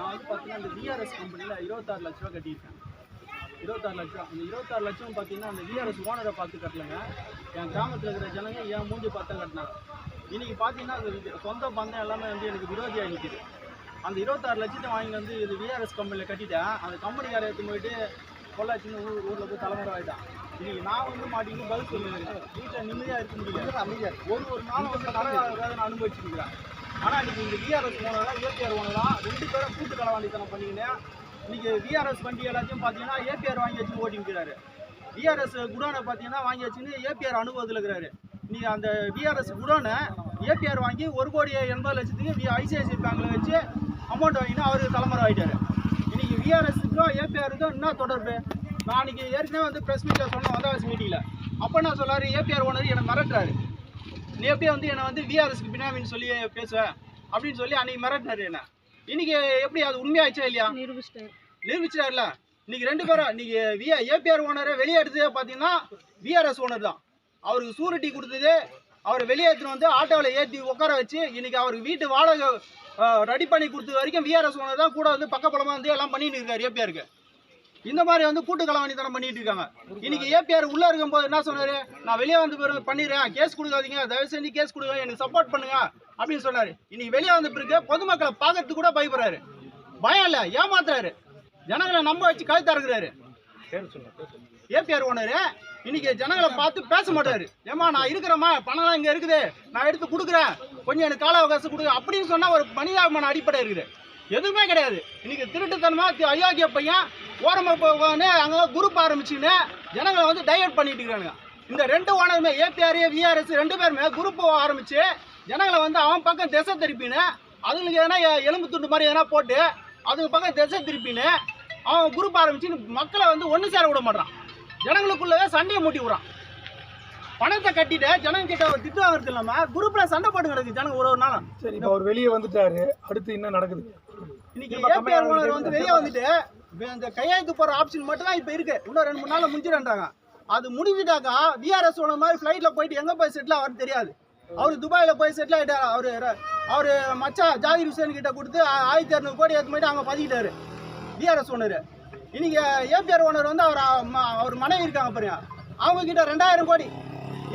நான் வந்து பார்த்தீங்கன்னா இந்த விஆர்எஸ் கம்பெனியில் இருபத்தாறு லட்ச ரூபா கட்டியிருக்கேன். இருபத்தாறு லட்சம் அந்த இருபத்தாறு லட்சம் பார்த்தீங்கன்னா அந்த விஆர்எஸ் ஓனரை பார்த்து கட்டலைங்க. என் கிராமத்தில் இருக்கிற ஜனங்க என் மூஞ்சி பார்த்து கட்டினாங்க. இன்னைக்கு பார்த்தீங்கன்னா அந்த சொந்த பந்தம் எல்லாமே வந்து எனக்கு விரோதியாக நிற்கிது அந்த இருபத்தாறு லட்சத்தை வாங்கி வந்து இது விஆர்எஸ் கம்பெனியில் கட்டிட்டேன். அந்த கம்பெனிக்கார எடுத்து போயிட்டு பொள்ளாச்சின்னு ஊர் ஊரில் போய் தலைமுறை ஆகிட்டான் இன்னைக்கு நான் வந்து மாட்டிட்டு பதில் சொல்லுவேன் வீட்டில் நிம்மதியாக இருக்க முடியல. அமைதியாக ஒரு ஒரு நாளும் வந்து கடை நான் அனுபவிச்சிருக்கிறேன் ஆனால் இன்னைக்கு இந்த விஆர்எஸ் ஓனரா ஏபிஆர் ஓனரா பேரை கூட்டு களவாண்டித்தனம் பண்ணிக்கினேன் இன்னைக்கு விஆர்எஸ் வண்டி எல்லாத்தையும் பார்த்தீங்கன்னா ஏபிஆர் வாங்கி வச்சு ஓட்டிக்கிறாரு விஆர்எஸ் குடோனை பார்த்தீங்கன்னா வாங்கி வச்சுன்னு ஏபிஆர் அனுபவத்தில் இருக்கிறாரு. நீ அந்த விஆர்எஸ் குடோனை ஏபிஆர் வாங்கி ஒரு கோடி எண்பது லட்சத்துக்கு ஐசிஐசிஐ பேங்கில் வச்சு அமௌண்ட் வாங்கினா அவருக்கு தலைமுறை ஆகிட்டார் இன்னைக்கு விஆர்எஸ்க்கும் ஏபிஆருக்கும் என்ன தொடர்பு? நான் இன்னைக்கு ஏற்கனவே வந்து ப்ரெஸ் மீட்டில் சொன்னேன் வந்தாவாசி மீட்டிங்கில் அப்போ என்ன சொல்லாரு ஏபிஆர் ஓனர் என்னை மிரட்டுறாரு. நீ எப்படியே வந்து என்னை வந்து விஆர்எஸ்க்கு பின்னாமின்னு சொல்லி பேசுவேன் அப்படின்னு சொல்லி அன்னைக்கு மிரட்டினார் என்ன. இன்னைக்கு எப்படி அது உண்மையாச்சா இல்லையா? நிரூபிச்சிட்டாரு. நிரூபிச்சிட்டாருல? இன்னைக்கு ரெண்டு பேரும் இன்னைக்கு விஏ ஏபிஆர் ஓனரை வெளியே எடுத்ததே பார்த்தீங்கன்னா விஆர்எஸ் ஓனர் தான். அவருக்கு சூரிட்டி கொடுத்தது அவரை வெளியே எடுத்துட்டு வந்து ஆட்டோவில் ஏற்றி உட்கார வச்சு இன்னைக்கு அவருக்கு வீட்டு வாடகை ரெடி பண்ணி கொடுத்தது வரைக்கும் விஆர்எஸ் ஓனர் தான் கூட வந்து பக்கபலமாக வந்து எல்லாம் பண்ணிட்டு இருக்காரு ஏபிஆருக்கு இந்த மாதிரி வந்து கூட்டு களவாணித்தனம் பண்ணிட்டு இருக்காங்க. இன்னைக்கு ஏபிஆர் உள்ள இருக்கும்போது என்ன சொன்னாரு? நான் வெளியே வந்து பண்ணிடுறேன். கேஸ் கொடுக்காதீங்க. தயவு செஞ்சு கேஸ் கொடுங்க. எனக்கு சப்போர்ட் பண்ணுங்க. அப்படின்னு சொன்னாரு. இன்னைக்கு வெளியே வந்த பிறகு பொதுமக்களை பார்க்கறதுக்கு கூட பயப்படுறாரு. பயம் இல்லை ஏமாத்துறாரு. ஜனங்களை நம்ப வச்சு கழுத்தா இருக்கிறாரு. ஏபிஆர் ஓனரு இன்னைக்கு ஜனங்களை பார்த்து பேச மாட்டாரு. ஏமா நான் இருக்கிறேம்மா பணம்லாம் இங்க இருக்குது. நான் எடுத்து கொடுக்குறேன். கொஞ்சம் எனக்கு கால அவகாசம் கொடுங்க அப்படின்னு சொன்னா ஒரு மனிதாபிமான அடிப்படை இருக்குது. எதுவுமே கிடையாது. இன்னைக்கு திருட்டுத்தனமா தி- அயோக்கிய பையன் ஓரமா போவான்னு அங்க குரூப் ஆரம்பிச்சுன்னு ஜனங்களை வந்து டைவர்ட் பண்ணிட்டு இருக்கிறானுங்க. இந்த ரெண்டு ஓனருமே ஏபிஆர் விஆர்எஸ் ரெண்டு பேருமே குரூப் ஆரம்பிச்சு ஜனங்களை வந்து அவன் பக்கம் திசை திருப்பின்னு அதுங்களுக்கு எதனா எலும்பு துண்டு மாதிரி எதனா போட்டு அதுக்கு பக்கம் திசை திருப்பின்னு அவன் குரூப் ஆரம்பிச்சு மக்களை வந்து ஒன்று சேர விட மாட்டான் ஜனங்களுக்குள்ளவே சண்டையை மூட்டி விடுறான். பணத்தை கட்டிட்டு ஜனங்க கிட்ட ஒரு திட்டு வாங்குறது இல்லாம குரூப்ல சண்டை போட்டு கிடக்கு ஜனங்க ஒரு ஒரு நாளும். சரி இப்போ அவர் வெளியே வந்துட்டாரு. அடுத்து என்ன நடக்குது. இன்னைக்கு ஏபிஆர் ஓனர் வந்து வெளியே வந்துட்டு இந்த கையெழுத்து போற ஆப்ஷன் மட்டும் தான் இப்போ இருக்கு. இன்னும் ரெண்டு மூணு நாள்ல முடிஞ்சிடன்றாங்க அது முடிஞ்சிட்டாக்கா விஆர்எஸ் ஓனர் மாதிரி ஃப்ளைட்ல போயிட்டு எங்க போய் செட்டில் ஆகிறது தெரியாது. அவரு துபாயில போய் செட்டில் ஆயிட்டாரு. அவரு அவரு மச்சான் ஜாகிர் ஹுசேன் கிட்ட கொடுத்து ஆயிரத்தி இரநூறு கோடி எடுத்து போயிட்டு அங்க பதிக்கிட்டாரு. விஆர்எஸ் ஓனர் இன்னைக்கு ஏபிஆர் ஓனர் வந்து அவர் அவர் மனைவி இருக்காங்க பாருங்க. அவங்க கிட்ட ரெண்டாயிரம் கோடி.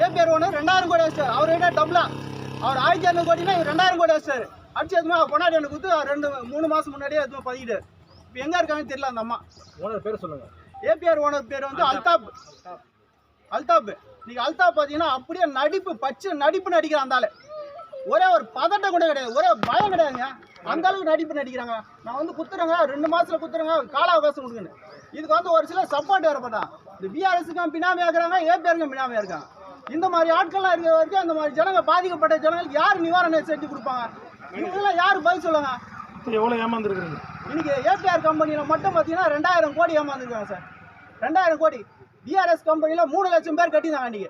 ஏபிஆர் ஓனர் ரெண்டாயிரம் கோடி வச்சிட்டாரு அவர் கிட்ட டபுளா அவர் ஆயிரத்தி இரநூறு கோடினா இவர் ரெண்டாயிரம் கோடி வச்சிட்டாரு அடிச்சு எதுவுமே கொண்டாடி எனக்கு கொடுத்து ரெண்டு மூணு மாசம் முன்னாடியே எதுவும் பதிக்கிட்டாரு. இப்போ எங்க இருக்காங்கன்னு தெரியல அந்த அம்மா. ஓனர் பேர் சொல்லுங்க. ஏபிஆர் ஓனர் பேர் வந்து அல்தாப். அல்தாப் நீங்க அல்தாப் பார்த்தீங்கன்னா அப்படியே நடிப்பு பச்சை நடிப்பு நடிக்கிறான் அந்த ஒரே ஒரு பதட்டம் கூட கிடையாது. ஒரே பயம் கிடையாதுங்க. அந்த அளவுக்கு நடிப்பு நடிக்கிறாங்க. நான் வந்து குத்துறேங்க ரெண்டு மாசத்துல குத்துறேங்க கால அவகாசம் கொடுக்குன்னு. இதுக்கு வந்து ஒரு சிலர் சப்போர்ட் வரப்பட்டா இந்த பிஆர்எஸ்க்கும் பினாமியா இருக்கிறாங்க ஏபிஆருக்கும் பினாமியா இருக்காங்க. இந்த மாதிரி ஆட்கள்லாம் இருக்கிற வரைக்கும் அந்த மாதிரி ஜனங்க பாதிக்கப்பட்ட ஜனங்களுக்கு யார் நிவாரணம் செஞ்சு கொடுப்பாங்க? இவங்கெல்லாம் யார் பதில் சொல்லுங்க? எவ்வளோ ஏமாந்துருக்குறீங்க? இன்னைக்கு ஏபிஆர் கம்பெனியில் மட்டும் பார்த்தீங்கன்னா ரெண்டாயிரம் கோடி ஏமாந்துருக்காங்க சார். ரெண்டாயிரம் கோடி. பிஆர்எஸ் கம்பெனியில் மூணு லட்சம் பேர் கட்டியிருந்தாங்க அன்றைக்கி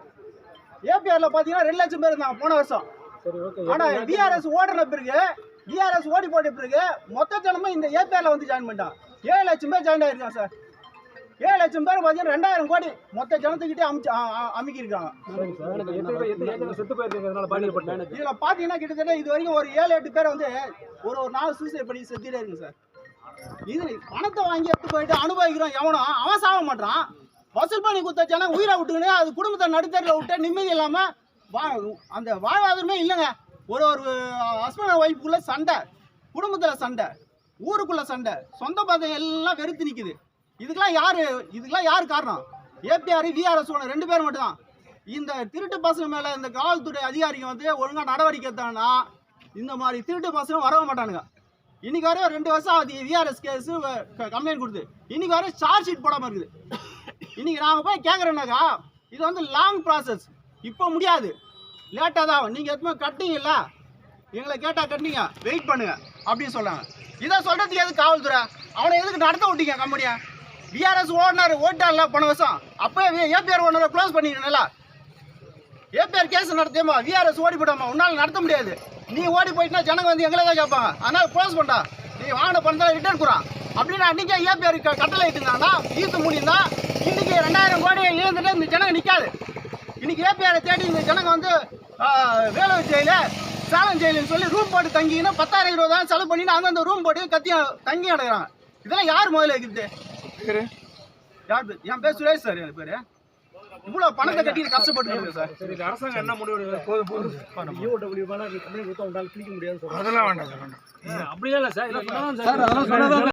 ஏபிஆரில் பார்த்தீங்கன்னா ரெண்டு லட்சம் பேர் இருந்தாங்க போன வருஷம். ஆனால் பிஆர்எஸ் ஓடின பிறகு பிஆர்எஸ் ஓடி போட்ட பிறகு மொத்த ஜனமும் இந்த ஏபிஆரில் வந்து ஜாயின் பண்ணிட்டாங்க ஏழு லட்சம் பேர் ஜாயின் ஆயிருக்காங்க சார். ஏழு லட்சம் பேர் பார்த்தீங்கன்னா ரெண்டாயிரம் கோடி மொத்த ஜனத்துக்கிட்டே அமைச்சு பாதிக்கப்பட்டேன். இதில் பார்த்தீங்கன்னா கிட்டத்தட்ட இது வரைக்கும் ஒரு ஏழு எட்டு பேர் வந்து ஒரு ஒரு நாள் சூசைட் பண்ணி செத்துட்டே இருக்குங்க சார். இது பணத்தை வாங்கி எடுத்து போயிட்டு அனுபவிக்கிறோம் எவனோ அவன் சாக மாட்டான் வசூல் பண்ணி கொடுத்த ஜனம் உயிரை விட்டுக்கினு அது குடும்பத்தை நடுத்தரில் விட்டு நிம்மதி இல்லாமல் வா அந்த வாழ்வாதாரமே இல்லைங்க. ஒரு ஒரு ஹஸ்பண்ட் ஒய்ஃபுக்குள்ள சண்டை குடும்பத்தில் சண்டை ஊருக்குள்ள சண்டை சொந்த பந்தம் எல்லாம் வெறுத்து நிற்குது இதுக்கெல்லாம் யாரு இதுக்கெல்லாம் யார் காரணம்? ஏபிஆர் விஆர்எஸ் ஒன்று ரெண்டு பேர் மட்டும்தான். இந்த திருட்டு பசங்க மேலே இந்த காவல்துறை அதிகாரிங்க வந்து ஒழுங்காக நடவடிக்கை எடுத்தாங்கன்னா இந்த மாதிரி திருட்டு பசங்க வரவே மாட்டானுங்க. இன்னைக்கு வரையும் ரெண்டு வருஷம் ஆகுது விஆர்எஸ் கேஸ் கம்ப்ளைண்ட் கொடுத்து. இன்னைக்கு வரையும் சார்ஜ் ஷீட் போடாமல் இருக்குது. இன்னைக்கு நாங்கள் போய் கேட்குறோன்னாக்கா இது வந்து லாங் ப்ராசஸ் இப்போ முடியாது. லேட்டாக தான் நீங்கள் எதுவுமே கட்டிங்கல்ல எங்களை கேட்டால் கட்டிங்க வெயிட் பண்ணுங்க. அப்படின்னு சொன்னாங்க. இதை சொல்கிறதுக்கு எதுக்கு காவல்துறை? அவனை எதுக்கு நடத்த விட்டீங்க கம்பெனியை? விஆர்எஸ் ஓடினார் ஓட்டார்ல போன வருஷம். அப்போ ஏபிஆர் ஓனரை க்ளோஸ் பண்ணிடுறேன்ல ஏபிஆர் கேஸ் நடத்தியம்மா. விஆர்எஸ் ஓடி போடாமா உன்னால் நடத்த முடியாது. நீ ஓடி போயிட்டுனா ஜனங்க வந்து எங்களை தான் கேட்பாங்க. அதனால் க்ளோஸ் பண்ணா நீ வாங்கின பணத்தை ரிட்டர்ன் குறான் அப்படின்னு நீங்கள் ஏபிஆர் கட்டளை இட்டுருந்தாங்கன்னா ஈர்த்து தான் இன்னைக்கு ரெண்டாயிரம் கோடி இழந்துட்டு இந்த ஜனங்க நிற்காது இன்னைக்கு ஏபிஆரை தேடி இந்த ஜனங்க வந்து வேலை விஜயில சேலம் ஜெயிலுன்னு சொல்லி ரூம் போட்டு தங்கிங்கன்னா பத்தாயிரம் இருபதாயிரம் செலவு பண்ணி அந்தந்த ரூம் போட்டு கத்தி தங்கி அடைகிறாங்க இதெல்லாம் யார் முதல்ல இருக்குது யார்? பேர்? என் பேர் சுரேஷ் சார் என் பேரு. இவ்வளவு பணத்தை கட்டி கஷ்டப்பட்டு சார். அரசாங்கம் என்ன முடிவு எடுக்குது? போதும் போதும். ஈஓடபிள்யூ மேல கம்ப்ளைண்ட் கொடுத்தா உங்களால கிளிக்க முடியாதுன்னு சொல்றாங்க. அதெல்லாம் வேண்டாம் அப்படிலாம் இல்லை சார். இதெல்லாம் சார் அதெல்லாம் சொன்னதா